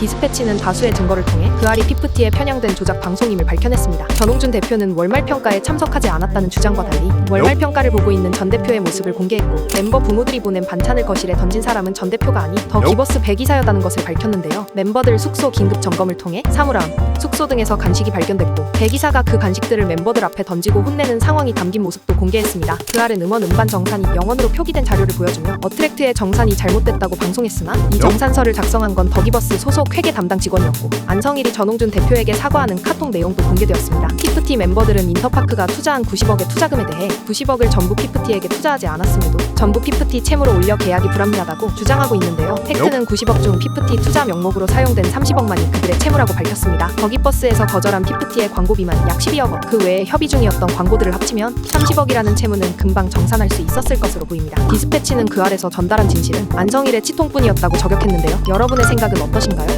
디스패치는 다수의 증거를 통해 그 알이 PFT에 편향된 조작 방송임을 밝혀냈습니다. 전홍준 대표는 월말 평가에 참석하지 않았다는 주장과 달리 월말 평가를 보고 있는 전 대표의 모습을 공개했고 멤버 부모들이 보낸 반찬을 거실에 던진 사람은 전 대표가 아니 더 기버스 배기사였다는 것을 밝혔는데요. 멤버들 숙소 긴급 점검을 통해 사물함, 숙소 등에서 간식이 발견됐고 배기사가 그 간식들을 멤버들 앞에 던지고 혼내는 상황이 담긴 모습도 공개했습니다. 그 알은 음원 음반 정산이 영원으로 표기된 자료를 보여주며 어트랙트의 정산이 잘못됐다고 방송했으나 이 정산서를 작성한 건 더기버스 소속 회계 담당 직원이었고 안성일이 전홍준 대표에게 사과하는 카톡 내용도 공개되었습니다. 피프티 멤버들은 인터파크가 투자한 90억의 투자금에 대해 90억을 전부 피프티에게 투자하지 않았음에도 전부 피프티 채무로 올려 계약이 불합리하다고 주장하고 있는데요. 팩트는 90억 중 피프티 투자 명목으로 사용된 30억만이 그들의 채무라고 밝혔습니다. 더기버스에서 거절한 피프티의 광고비만 약 12억 원, 그 외에 협의 중이었던 광고들을 합치면 30억이라는 채무는 금방 정산할 수 있었을 것으로 보입니다. 디스패치는 그 아래서 전달한 진실은 안성일의 치통뿐이었다고 저격했는데요. 여러분의 생각은 어떠신가요?